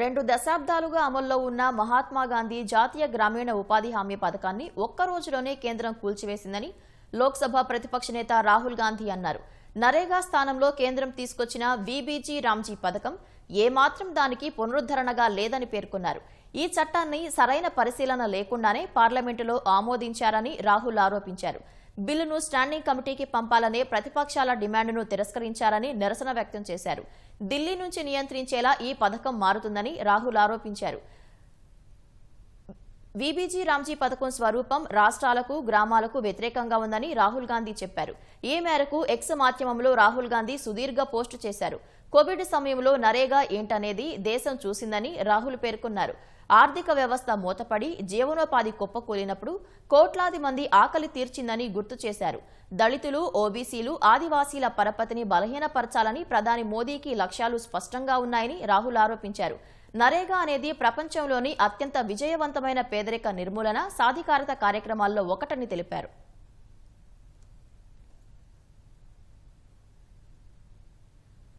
రెండు దశాబ్దాలుగా అమల్లో ఉన్న మహాత్మా గాంధీ జాతీయ గ్రామీణ ఉపాధి హామీ పథకాన్ని ఒక్క రోజులోనే కేంద్రం కూల్చివేసిందని లోక్సభ ప్రతిపక్ష నేత రాహుల్ గాంధీ అన్నారు. నరేగా స్థానంలో కేంద్రం తీసుకొచ్చిన వీబీజీ రామ్జీ పథకం ఏమాత్రం దానికి పునరుద్ధరణగా లేదని పేర్కొన్నారు. ఈ చట్టాన్ని సరైన పరిశీలన లేకుండానే పార్లమెంటులో ఆమోదించారని రాహుల్ ఆరోపించారు. బిల్లును స్టాండింగ్ కమిటీకి పంపాలనే ప్రతిపక్షాల డిమాండ్ను తిరస్కరించారని నిరసన వ్యక్తం చేశారు. ఢిల్లీ నుంచి నియంత్రించేలా ఈ పథకం మారుతుందని రాహుల్ ఆరోపించారు. వీబీజీ రామ్జీ పథకం స్వరూపం రాష్ట్రాలకు గ్రామాలకు వ్యతిరేకంగా ఉందని రాహుల్ గాంధీ చెప్పారు. ఈ మేరకు ఎక్స్ మాధ్యమంలో రాహుల్ గాంధీ సుదీర్ఘ పోస్టు చేశారు. కోవిడ్ సమయంలో నరేగా ఏంటనేది దేశం చూసిందని రాహుల్ పేర్కొన్నారు. ఆర్థిక వ్యవస్థ మూతపడి జీవనోపాధి కుప్పకూలినప్పుడు కోట్లాది మంది ఆకలి తీర్చిందని గుర్తు చేశారు. దళితులు ఓబీసీలు ఆదివాసీల పరపతిని బలహీనపరచాలని ప్రధాని మోదీకి లక్ష్యాలు స్పష్టంగా ఉన్నాయని రాహుల్ ఆరోపించారు. నరేగా అనేది ప్రపంచంలోని అత్యంత విజయవంతమైన పేదరిక నిర్మూలన సాధికారత కార్యక్రమాల్లో ఒకటని తెలిపారు.